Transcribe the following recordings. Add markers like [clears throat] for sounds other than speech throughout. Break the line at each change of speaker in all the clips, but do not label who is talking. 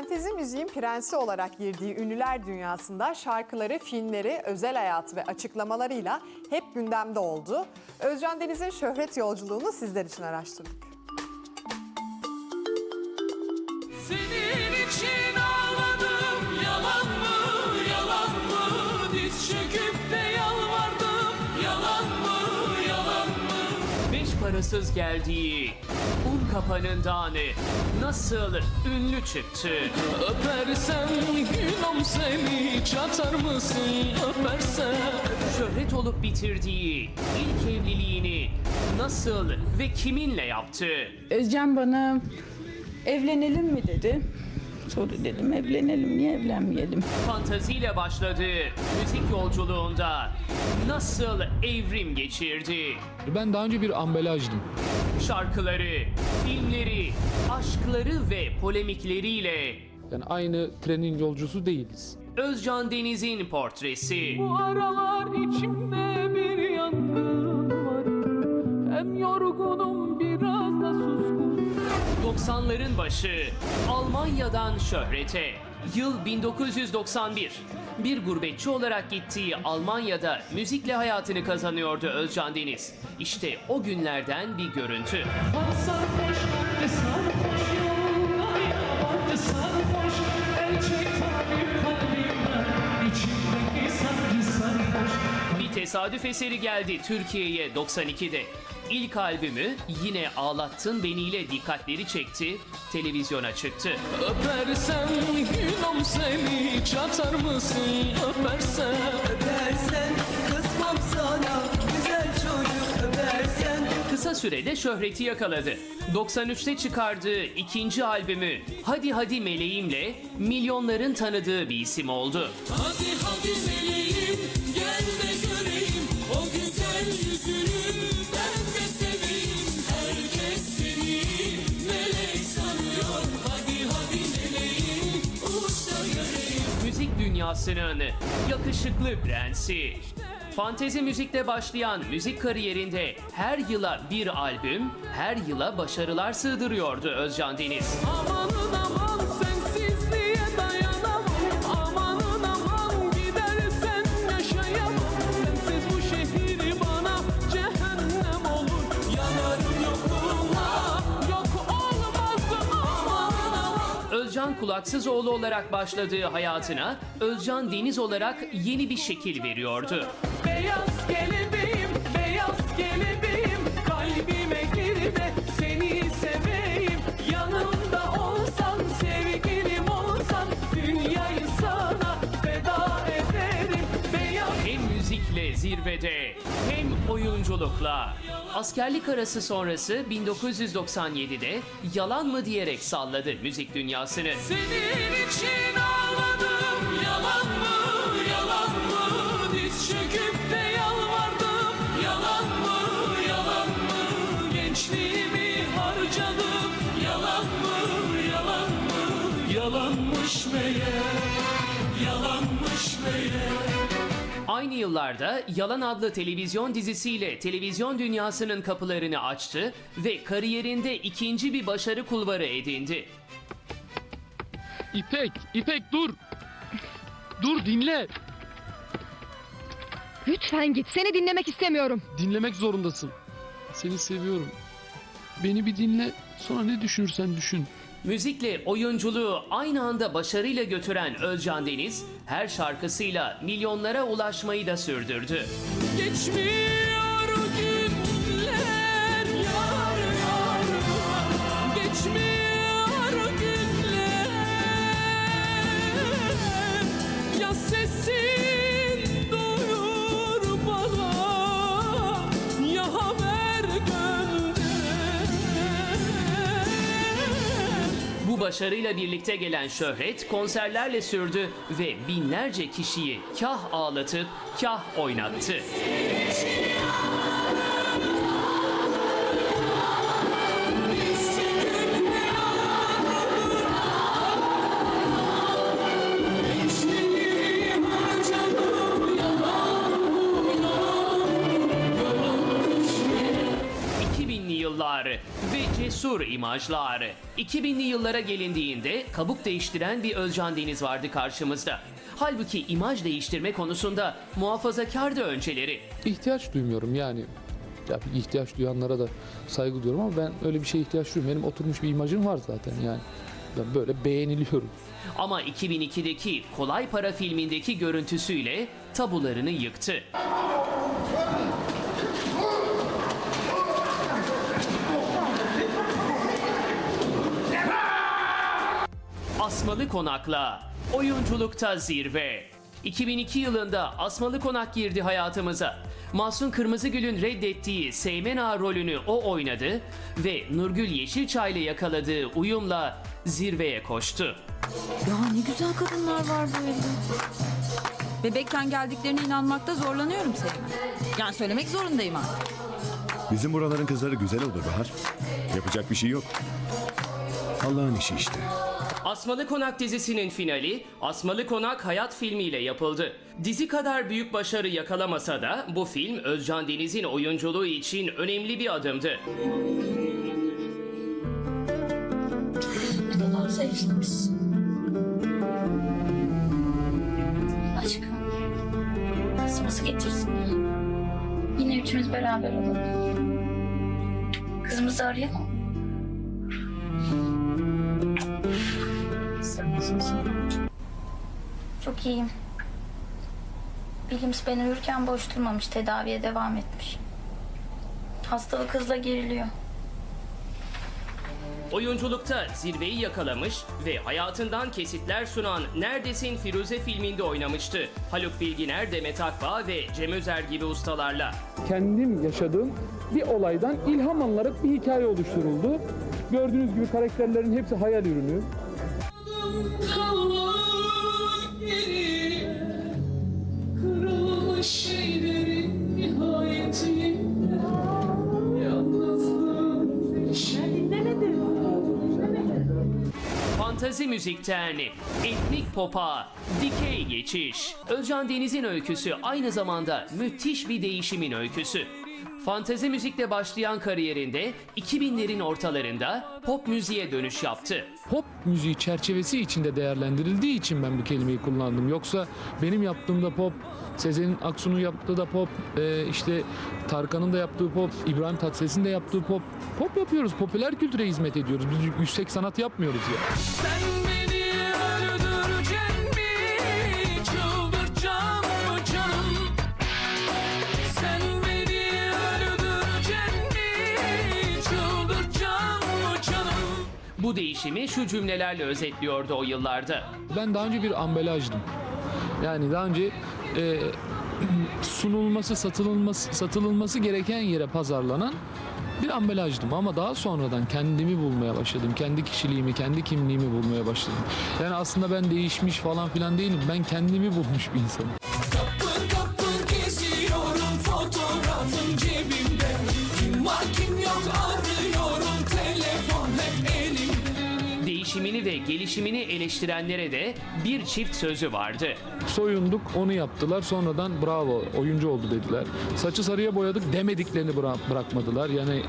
Fantezi müziğin prensi olarak girdiği ünlüler dünyasında şarkıları, filmleri, özel hayatı ve açıklamalarıyla hep gündemde oldu. Özcan Deniz'in şöhret yolculuğunu sizler için araştırdık.
Senin Parasız geldiği un kapanından nasıl ünlü çıktı? Öpersem günüm seni çatar mısın? Öpersem Şöhret olup bitirdiği ilk evliliğini nasıl ve kiminle yaptı?
Özcan bana evlenelim mi dedi. Sonra dedim evlenelim niye evlenmeyelim.
fantaziyle başladığı müzik yolculuğunda nasıl evrim geçirdi?
Ben daha önce bir ambalajdım.
Şarkıları, filmleri, aşkları ve polemikleriyle
Yani aynı trenin yolcusu değiliz.
Özcan Deniz'in portresi.
Bu aralar içimde bir yangın var Hem yorgunum
90'ların başı Almanya'dan şöhrete. Yıl 1991. Bir gurbetçi olarak gittiği Almanya'da müzikle hayatını kazanıyordu Özcan Deniz. İşte o günlerden bir görüntü. Bir tesadüf eseri geldi Türkiye'ye 92'de. İlk albümü Yine Ağlattın Beni ile dikkatleri çekti, televizyona çıktı.
Öpersem günüm seni çatar mısın öpersem
öpersen Kızmam sana güzel çocuk öpersen
Kısa sürede şöhreti yakaladı. 93'te çıkardığı ikinci albümü Hadi Hadi Meleğim'le milyonların tanıdığı bir isim oldu.
Hadi hadi meleğim gel de göreyim o güzel yüzünü
dünyasının yakışıklı prensi. Fantezi müzikle başlayan müzik kariyerinde her yıla bir albüm, her yıla başarılar sığdırıyordu Özcan Deniz.
Amanın aman
Özcan Kulaksızoğlu olarak başladığı hayatına Özcan Deniz olarak yeni bir şekil veriyordu.
Beyaz kelebeğim, beyaz kelebeğim
zirvede hem oyunculukla. Askerlik arası sonrası 1997'de yalan mı diyerek salladı müzik dünyasını.
senin için ağladım
Yalan mı
Aynı yıllarda Yalan adlı televizyon dizisiyle televizyon dünyasının kapılarını açtı ve kariyerinde ikinci bir başarı kulvarı edindi.
İpek, İpek dur. Dur dinle.
Lütfen git. Seni dinlemek istemiyorum.
Dinlemek zorundasın. Seni seviyorum. Beni bir dinle. Sonra ne düşünürsen düşün.
Müzikle oyunculuğu aynı anda başarıyla götüren Özcan Deniz, her şarkısıyla milyonlara ulaşmayı da sürdürdü.
Geçmiyor günler yar yar Geçmiyor günler Ya sesin
Başarıyla birlikte gelen şöhret konserlerle sürdü ve binlerce kişiyi kah ağlatıp kah oynattı. Yıllar ve Cesur imajlar. 2000'li yıllara gelindiğinde kabuk değiştiren bir Özcan Deniz vardı karşımızda. Halbuki imaj değiştirme konusunda muhafazakardı önceleri.
İhtiyaç duymuyorum yani. Ya ihtiyaç duyanlara da saygı duyuyorum ama ben öyle bir şeye ihtiyaç duymuyorum. Benim oturmuş bir imajım var zaten yani. Ben böyle beğeniliyorum.
Ama 2002'deki Kolay Para filmindeki görüntüsüyle tabularını yıktı. Asmalı Konak'la oyunculukta zirve. 2002 yılında Asmalı Konak girdi hayatımıza. Mahsun Kırmızıgül'ün reddettiği Seymen Ağa rolünü o oynadı ve Nurgül Yeşilçay ile yakaladığı uyumla zirveye koştu.
Ya ne güzel kadınlar var bu evde. Bebekken geldiklerine inanmakta zorlanıyorum Seymen. Yani söylemek zorundayım artık.
Bizim buraların kızları güzel olur Bahar. Yapacak bir şey yok. Allah'ın işi işte.
Asmalı Konak dizisinin finali Asmalı Konak Hayat filmiyle yapıldı. Dizi kadar büyük başarı yakalamasa da bu film Özcan Deniz'in oyunculuğu için önemli bir adımdı.
Ne kadar zayıflamışsın. Aşkım. Kızımızı getirsin. Yine üçümüz beraber olalım. Kızımızı arayalım. Çok iyiyim. Bilimsi ben uyurken boş durmamış, tedaviye devam etmiş. Hastalık hızla geriliyor.
Oyunculukta zirveyi yakalamış ve hayatından kesitler sunan Neredesin Firuze filminde oynamıştı. Haluk Bilginer, Demet Akbağ ve Cem Özer gibi ustalarla.
kendim yaşadığım bir olaydan ilham alınarak bir hikaye oluşturuldu. Gördüğünüz gibi karakterlerin hepsi hayal ürünü.
Müzikten etnik popa dikey geçiş. Özcan Deniz'in öyküsü aynı zamanda müthiş bir değişimin öyküsü. Fantezi müzikle başlayan kariyerinde 2000'lerin ortalarında pop müziğe dönüş yaptı.
Pop müziği çerçevesi içinde değerlendirildiği için ben bu kelimeyi kullandım. Yoksa benim yaptığımda pop, Sezen Aksu'nun yaptığı da pop, e, işte Tarkan'ın da yaptığı pop, İbrahim Tatlıses'in de yaptığı pop. Pop yapıyoruz, popüler kültüre hizmet ediyoruz. Biz yüksek sanat yapmıyoruz ya.
Sen
Bu değişimi şu cümlelerle özetliyordu o yıllarda.
Ben daha önce bir ambalajdım. Yani daha önce e, [clears throat] sunulması, satılması, satılması gereken yere pazarlanan bir ambalajdım ama daha sonradan kendimi bulmaya başladım. Kendi kişiliğimi, kendi kimliğimi bulmaya başladım. Yani aslında ben değişmiş falan filan değilim. Ben kendimi bulmuş bir insanım.
Ve gelişimini eleştirenlere de bir çift sözü vardı.
Soyunduk, onu yaptılar. Sonradan bravo, oyuncu oldu dediler. Saçı sarıya boyadık demediklerini bıra- bırakmadılar. Yani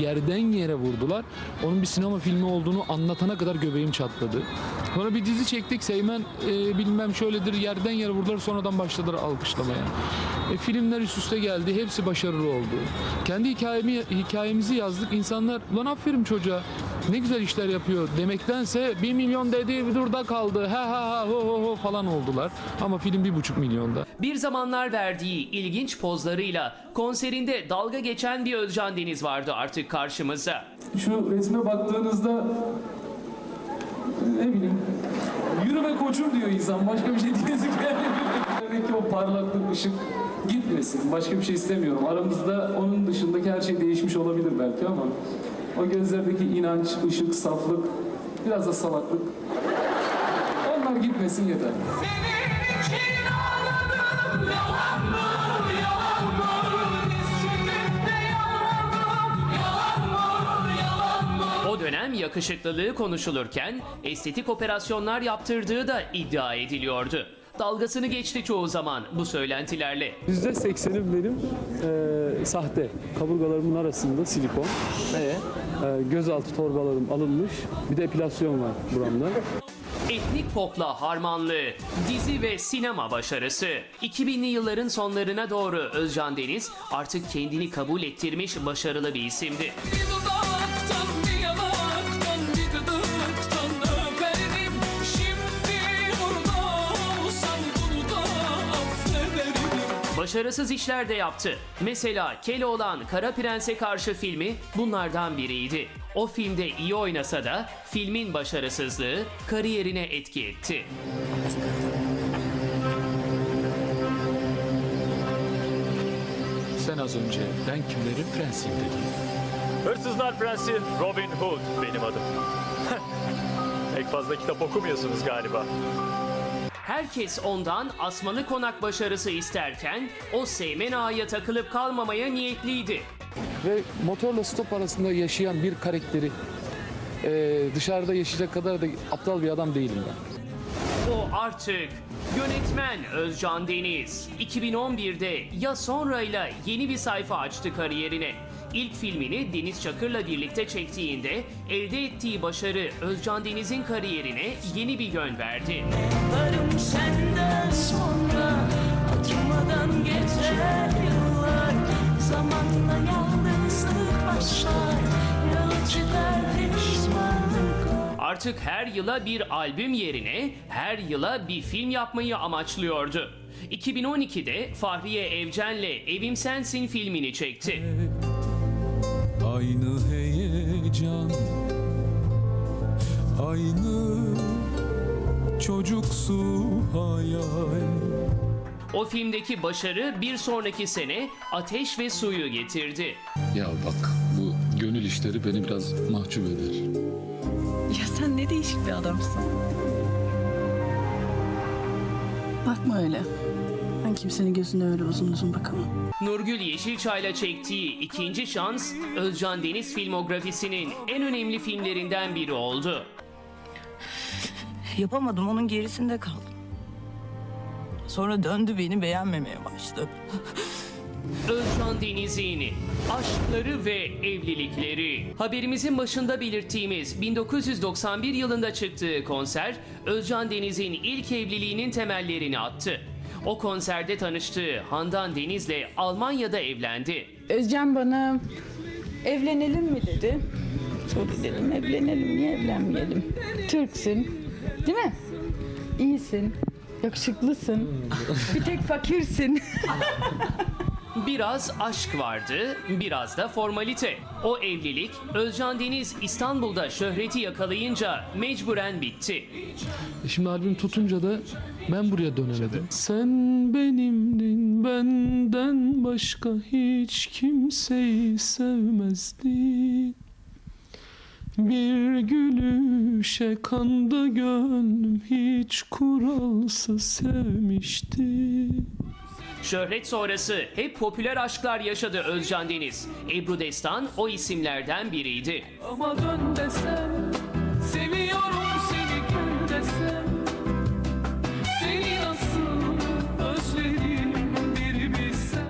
yerden yere vurdular. Onun bir sinema filmi olduğunu anlatana kadar göbeğim çatladı. Sonra bir dizi çektik. Seymen e, bilmem şöyledir yerden yere vurdular. Sonradan başladılar alkışlamaya. E, filmler üst üste geldi. Hepsi başarılı oldu. Kendi hikayemi, hikayemizi yazdık. İnsanlar lan aferin çocuğa ne güzel işler yapıyor demektense bir milyon dedi durda kaldı ha ha ha ho ho ho falan oldular. Ama film bir buçuk milyonda.
Bir zamanlar verdiği ilginç pozlarıyla konserinde dalga geçen bir Özcan Deniz vardı artık karşımıza.
Şu resme baktığınızda ne bileyim yürüme koçum diyor insan başka bir şey [laughs] diyesin Demek ki o parlaklık ışık gitmesin başka bir şey istemiyorum. Aramızda onun dışındaki her şey değişmiş olabilir belki ama o gözlerdeki inanç, ışık, saflık biraz da salaklık onlar gitmesin yeter.
O dönem yakışıklılığı konuşulurken estetik operasyonlar yaptırdığı da iddia ediliyordu. Dalgasını geçti çoğu zaman bu söylentilerle.
%80'i benim eee, sahte. Kaburgalarımın arasında silikon Ee, gözaltı torbalarım alınmış. Bir de epilasyon var buramda.
Etnik popla harmanlı dizi ve sinema başarısı. 2000'li yılların sonlarına doğru Özcan Deniz artık kendini kabul ettirmiş başarılı bir isimdi. Başarısız işler de yaptı. Mesela Keloğlan Kara Prens'e karşı filmi bunlardan biriydi. O filmde iyi oynasa da filmin başarısızlığı kariyerine etki etti.
Sen az önce ben kimlerin prensiyim dedin.
Hırsızlar Prensi Robin Hood benim adım. [laughs] Pek fazla kitap okumuyorsunuz galiba.
Herkes ondan asmalı konak başarısı isterken o Seymen Ağa'ya takılıp kalmamaya niyetliydi.
Ve motorla stop arasında yaşayan bir karakteri e, dışarıda yaşayacak kadar da aptal bir adam değilim ben.
O artık yönetmen Özcan Deniz. 2011'de Ya Sonra'yla yeni bir sayfa açtı kariyerine. İlk filmini Deniz Çakır'la birlikte çektiğinde elde ettiği başarı Özcan Deniz'in kariyerine yeni bir yön verdi.
Varım senden sonra Acımadan geçer yıllar Zamanla yalnızlık başlar Yol çıkar pişmanlık
Artık her yıla bir albüm yerine her yıla bir film yapmayı amaçlıyordu. 2012'de Fahriye Evcen'le Evim Sensin filmini çekti.
Aynı heyecan Aynı çocuksu hayal
O filmdeki başarı bir sonraki sene Ateş ve Suyu getirdi.
Ya bak bu gönül işleri beni biraz mahcup eder.
Ya sen ne değişik bir adamsın. Bakma öyle. Ben kimsenin gözüne öyle uzun uzun bakamam.
Nurgül Yeşilçay'la çektiği ikinci şans Özcan Deniz filmografisinin en önemli filmlerinden biri oldu.
Yapamadım onun gerisinde kaldım Sonra döndü beni beğenmemeye başladı
Özcan Deniz'in aşkları ve evlilikleri. Haberimizin başında belirttiğimiz 1991 yılında çıktığı konser Özcan Deniz'in ilk evliliğinin temellerini attı. O konserde tanıştığı Handan Deniz'le Almanya'da evlendi.
Özcan bana evlenelim mi dedi. Sonra dedim evlenelim niye evlenmeyelim. Türksün değil mi? İyisin. Yakışıklısın. bir tek fakirsin. [laughs]
Biraz aşk vardı, biraz da formalite. O evlilik Özcan Deniz İstanbul'da şöhreti yakalayınca mecburen bitti.
E Şimdi albüm tutunca da ben buraya dönemedim. Sen benimdin benden başka hiç kimseyi sevmezdin. Bir gülüşe kandı gönlüm hiç kuralsız sevmişti.
Şöhret sonrası hep popüler aşklar yaşadı Özcan Deniz. Ebru Destan o isimlerden biriydi.
Ama dön desem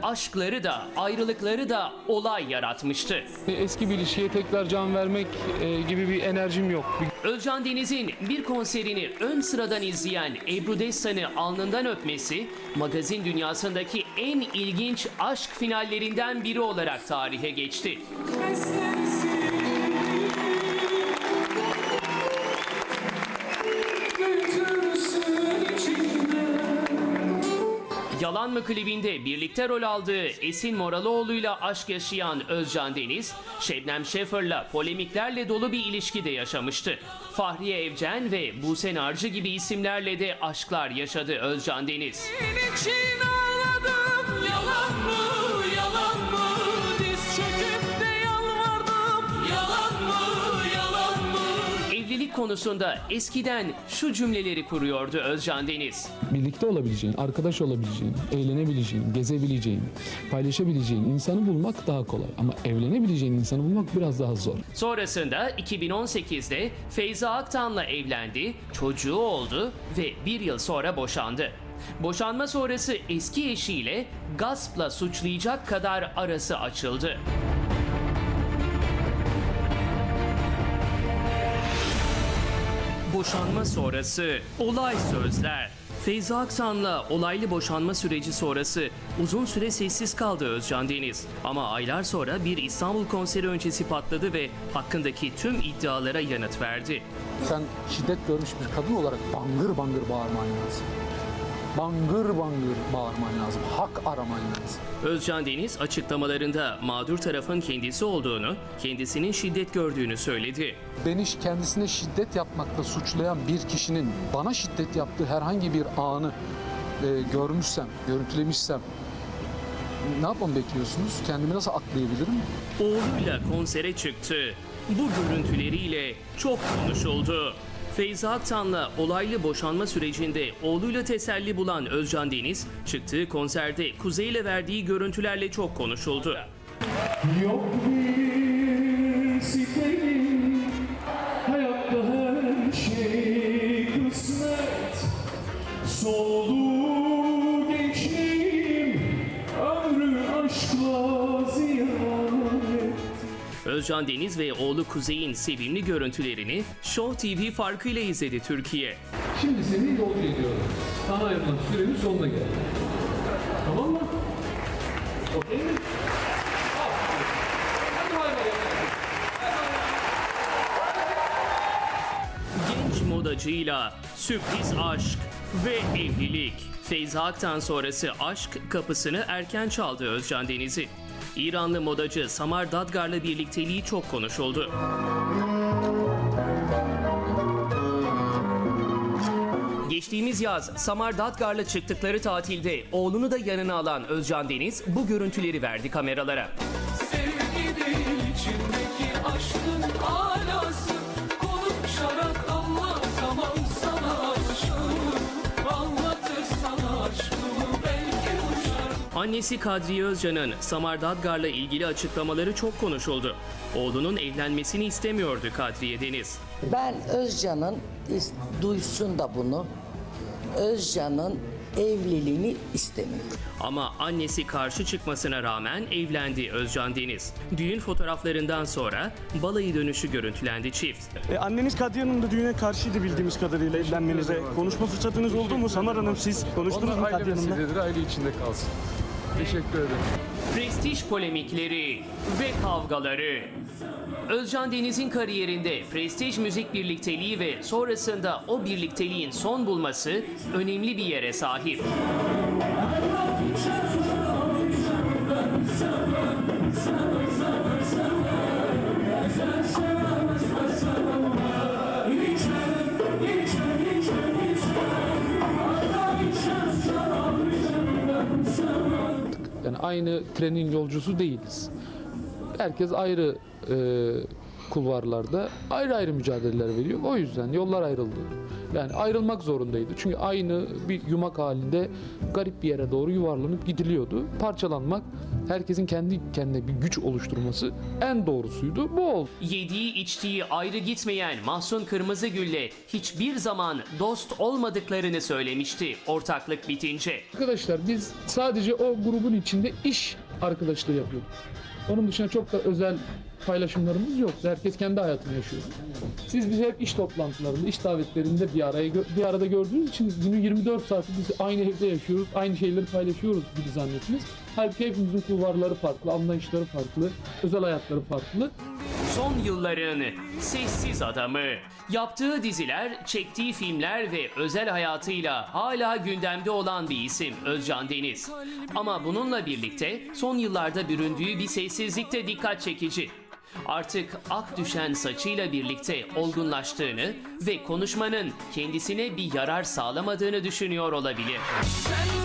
Aşkları da ayrılıkları da olay yaratmıştı.
E, Eski bir ilişkiye tekrar can vermek e, gibi bir enerjim yok.
Özcan Deniz'in bir konserini ön sıradan izleyen Ebru Destan'ı alnından öpmesi, magazin dünyasındaki en ilginç aşk finallerinden biri olarak tarihe geçti.
Götürsün
Yalan mı klibinde birlikte rol aldığı Esin Moralıoğlu'yla aşk yaşayan Özcan Deniz, Şebnem Şefir'la polemiklerle dolu bir ilişki de yaşamıştı. Fahriye Evcen ve Buse Narcı gibi isimlerle de aşklar yaşadı Özcan Deniz.
Senin için
konusunda eskiden şu cümleleri kuruyordu Özcan Deniz.
birlikte olabileceğin, arkadaş olabileceğin, eğlenebileceğin, gezebileceğin, paylaşabileceğin insanı bulmak daha kolay. Ama evlenebileceğin insanı bulmak biraz daha zor.
Sonrasında 2018'de Feyza Aktan'la evlendi, çocuğu oldu ve bir yıl sonra boşandı. Boşanma sonrası eski eşiyle gaspla suçlayacak kadar arası açıldı. Boşanma sonrası olay sözler. Feyza Aksan'la olaylı boşanma süreci sonrası uzun süre sessiz kaldı Özcan Deniz. Ama aylar sonra bir İstanbul konseri öncesi patladı ve hakkındaki tüm iddialara yanıt verdi.
Sen şiddet görmüş bir kadın olarak bangır bangır bağırman lazım. Bangır bangır bağırman lazım. Hak araman lazım.
Özcan Deniz açıklamalarında mağdur tarafın kendisi olduğunu, kendisinin şiddet gördüğünü söyledi.
Beni kendisine şiddet yapmakla suçlayan bir kişinin bana şiddet yaptığı herhangi bir anı e, görmüşsem, görüntülemişsem ne yapmamı bekliyorsunuz? Kendimi nasıl aklayabilirim?
Oğluyla konsere çıktı. Bu görüntüleriyle çok konuşuldu. Feyza Aktan'la olaylı boşanma sürecinde oğluyla teselli bulan Özcan Deniz, çıktığı konserde Kuzey ile verdiği görüntülerle çok konuşuldu.
Yok bir
Özcan Deniz ve oğlu Kuzey'in sevimli görüntülerini Show TV farkıyla izledi Türkiye.
Şimdi seni yolcu ediyorum. Sana ayrılan sürenin sonuna geldi. Tamam mı? Okey mi?
Modacıyla sürpriz aşk ve evlilik. Feyza Aktan sonrası aşk kapısını erken çaldı Özcan Deniz'i. İranlı modacı Samar Dadgar'la birlikteliği çok konuşuldu. Geçtiğimiz yaz Samar Dadgar'la çıktıkları tatilde oğlunu da yanına alan Özcan Deniz bu görüntüleri verdi kameralara.
Sevgi değil içimdeki aşkın alası
Annesi Kadriye Özcan'ın Samar Dadgar'la ilgili açıklamaları çok konuşuldu. Oğlunun evlenmesini istemiyordu Kadriye Deniz.
Ben Özcan'ın duysun da bunu. Özcan'ın evliliğini istemiyorum.
Ama annesi karşı çıkmasına rağmen evlendi Özcan Deniz. Düğün fotoğraflarından sonra balayı dönüşü görüntülendi çift.
E, anneniz Kadriye Hanım da düğüne karşıydı bildiğimiz kadarıyla evlenmenize. Konuşma fırsatınız oldu mu Samar Hanım siz? Konuştunuz mu
Onlar
Kadriye Hanım'la?
aile içinde kalsın. Teşekkür ederim.
Prestij polemikleri ve kavgaları. Özcan Deniz'in kariyerinde prestij müzik birlikteliği ve sonrasında o birlikteliğin son bulması önemli bir yere sahip.
Aynı trenin yolcusu değiliz. Herkes ayrı e, kulvarlarda ayrı ayrı mücadeleler veriyor. O yüzden yollar ayrıldı. Yani ayrılmak zorundaydı. Çünkü aynı bir yumak halinde garip bir yere doğru yuvarlanıp gidiliyordu. Parçalanmak, herkesin kendi kendine bir güç oluşturması en doğrusuydu. Bu oldu.
Yediği içtiği ayrı gitmeyen Mahsun Kırmızıgül'le hiçbir zaman dost olmadıklarını söylemişti ortaklık bitince.
Arkadaşlar biz sadece o grubun içinde iş arkadaşlığı yapıyorduk. Onun dışında çok da özel paylaşımlarımız yoktu. Herkes kendi hayatını yaşıyordu. Siz bizi hep iş toplantılarında, iş davetlerinde bir araya bir arada gördüğünüz için günün 24 saati biz aynı evde yaşıyoruz, aynı şeyleri paylaşıyoruz gibi zannettiniz. Halbuki hepimizin kulvarları farklı, anlayışları farklı, özel hayatları farklı.
Son yılların sessiz adamı. Yaptığı diziler, çektiği filmler ve özel hayatıyla hala gündemde olan bir isim Özcan Deniz. Ama bununla birlikte son yıllarda büründüğü bir sessizlik de dikkat çekici. Artık ak düşen saçıyla birlikte olgunlaştığını ve konuşmanın kendisine bir yarar sağlamadığını düşünüyor olabilir.
Sen